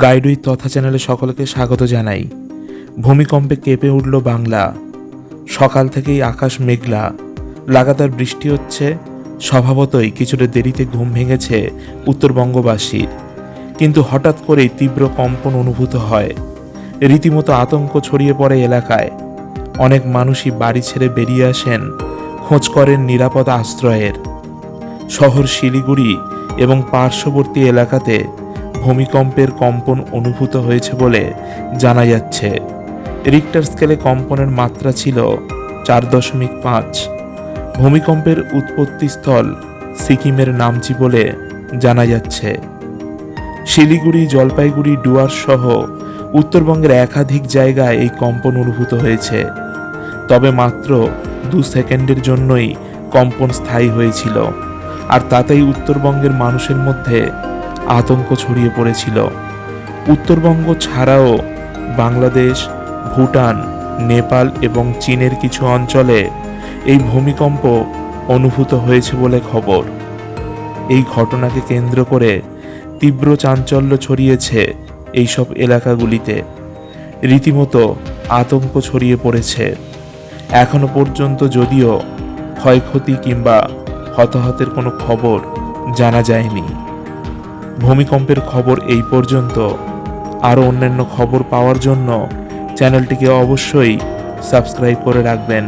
গাইডুই তথা চ্যানেলে সকলকে স্বাগত জানাই। ভূমিকম্পে কেঁপে উঠল বাংলা। সকাল থেকেই আকাশ মেঘলা। লাগাতার বৃষ্টি হচ্ছে। স্বভাবতই কিছুটা দেরিতে ঘুম ভেঙেছে উত্তরবঙ্গবাসীর। কিন্তু হঠাৎ করেই তীব্র কম্পন অনুভূত হয়। রীতিমতো আতঙ্ক ছড়িয়ে পড়ে এলাকায়। অনেক মানুষই বাড়ি ছেড়ে বেরিয়ে আসেন, খোঁজ করেন নিরাপদ আশ্রয়ের। শহর শিলিগুড়ি এবং পার্শ্ববর্তী এলাকাতে ভূমিকম্পের কম্পন অনুভূত হয়েছে বলে জানা যাচ্ছে। রিক্টার স্কেলে কম্পনের মাত্রা ছিল চার দশমিক পাঁচ। ভূমিকম্পের উৎপত্তিস্থল সিকিমের নামচি বলে জানা যাচ্ছে। শিলিগুড়ি, জলপাইগুড়ি, ডুয়ার সহ উত্তরবঙ্গের একাধিক জায়গায় এই কম্পন অনুভূত হয়েছে। তবে মাত্র দু সেকেন্ডের জন্যই কম্পন স্থায়ী হয়েছিল। আর তাতেই উত্তরবঙ্গের মানুষের মধ্যে আতঙ্ক ছড়িয়ে পড়েছিল। উত্তরবঙ্গ ছাড়াও বাংলাদেশ, ভুটান, নেপাল এবং চীনের কিছু অঞ্চলে এই ভূমিকম্প অনুভূত হয়েছে বলে খবর। এই ঘটনাকে কেন্দ্র করে তীব্র চাঞ্চল্য ছড়িয়েছে এইসব এলাকাগুলিতে। রীতিমতো আতঙ্ক ছড়িয়ে পড়েছে। এখনও পর্যন্ত যদিও ক্ষয়ক্ষতি কিংবা হতাহতের কোনো খবর জানা যায়নি। ভূমিকম্পের খবর এই পর্যন্ত। আরও অন্যান্য খবর পাওয়ার জন্য চ্যানেলটিকে অবশ্যই সাবস্ক্রাইব করে রাখবেন।